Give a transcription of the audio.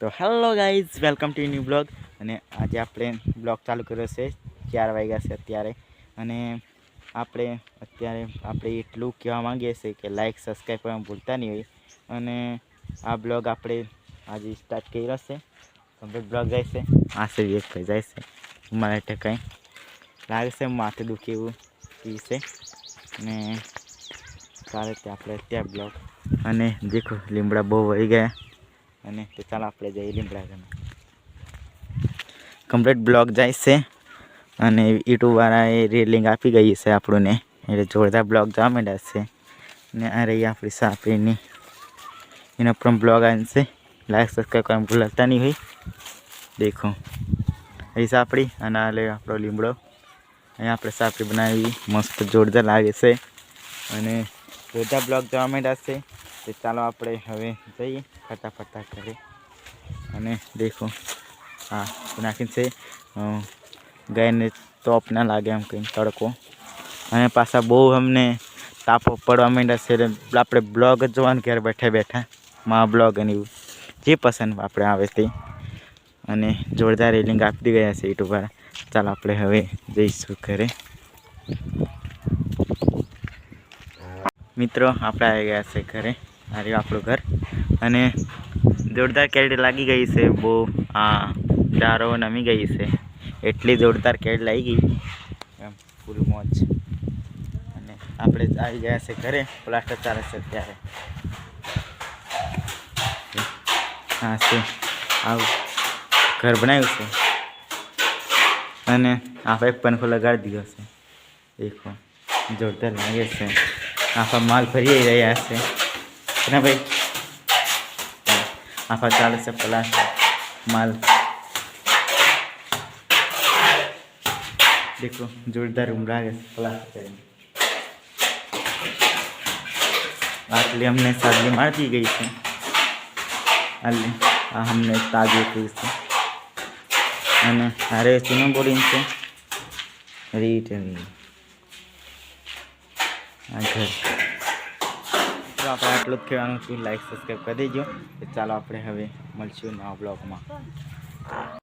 તો hello guys welcome to new blog અને આજે આપણે બ્લોગ ચાલુ કર્યો છે, ચાર વાગ્યા છે અત્યારે. અને આપણે અત્યારે આપણે એટલું કહેવા માંગીએ છીએ કે લાઇક સબસ્ક્રાઈબ કરવાનું ભૂલતા નહીં હોય. અને આ બ્લોગ આપણે આજે સ્ટાર્ટ કર્યો છે. કમ્પ્લીટ બ્લોગ જાય છે આશે એક થઈ જાય છે. મારા માટે કંઈ લાગે છે, માથું દુખે એવું એ છે. અને સારી રીતે આપણે ત્યાં બ્લોગ અને દેખો, લીમડા બહુ વહી ગયા. અને તો ચાલો આપણે જઈએ લીમડા ગામે કમ્પ્લીટ બ્લોગ જાય છે અને યુટ્યુબવાળાએ રેલિંગ આપી ગઈ છે આપણને એટલે જોરદાર બ્લોગ જવા માંડ્યા છે ને આ રહી આપણી સાપરીની એના પણ બ્લોગ આવે છે લાઈક સબસ્ક્રાઈબ કરવાનું ભૂલતા નહીં હોય દેખો એ સાપડી અને આ લે આપણો લીમડો અહીંયા આપણે સાપડી બનાવી મસ્ત જોરદાર લાગે છે અને જોરદાર બ્લોગ જવા માંડ્યા છે તો ચાલો આપણે હવે જઈએ ફટાફટા કરે અને દેખો હા નાખીને છે ગાયને તોપ ના લાગે એમ કંઈ તડકો. અને પાછા બહુ અમને તાપો પડવા માંડ્યા છે આપણે બ્લોગ જ જોવાનું ઘેર બેઠા બેઠા. મા બ્લોગ અને એવું. જે પસંદ આપણે આવે તે. અને જોરદાર રેલિંગ આપી ગયા છે યુટ્યુબ વાળા. ચાલો આપણે હવે જઈશું ઘરે. મિત્રો, આપણે આવી ગયા છે ઘરે. આ રહ્યું આપણું ઘર. અને જોરદાર કેરી લાગી ગઈ છે. બહુ, આ ચારો નમી ગઈ છે. એટલી જોરદાર કેરી લાગી ગઈ. એમ, ફૂલ મોજ. અને આપણે આવી ગયા છે ઘરે. પ્લાસ્ટર ચાલે છે અત્યારે. હા, છે. આવું ઘર બનાવ્યું છે. અને આપણે એક પંખો લગાડી દીધો છે. દેખો, જોરદાર લાગે છે. આપણા માલ ફરી રહ્યા છે. ના ભાઈ આખા ચાલે છે પ્લાસ માલ દેખો જોરદાર રૂમ લાગે છે પ્લાસ આટલી અમને સાદગી મારતી ગઈ છે આટલી આ અમને તાજું થઈ છે અને હારે ચૂનો બોડીને છે રીટ આ ઘર તો આપણે આટલું જ કહેવાનું છું. લાઈક સબસ્ક્રાઈબ કરી દેજો. ચાલો આપણે હવે મળશું નવા બ્લોગમાં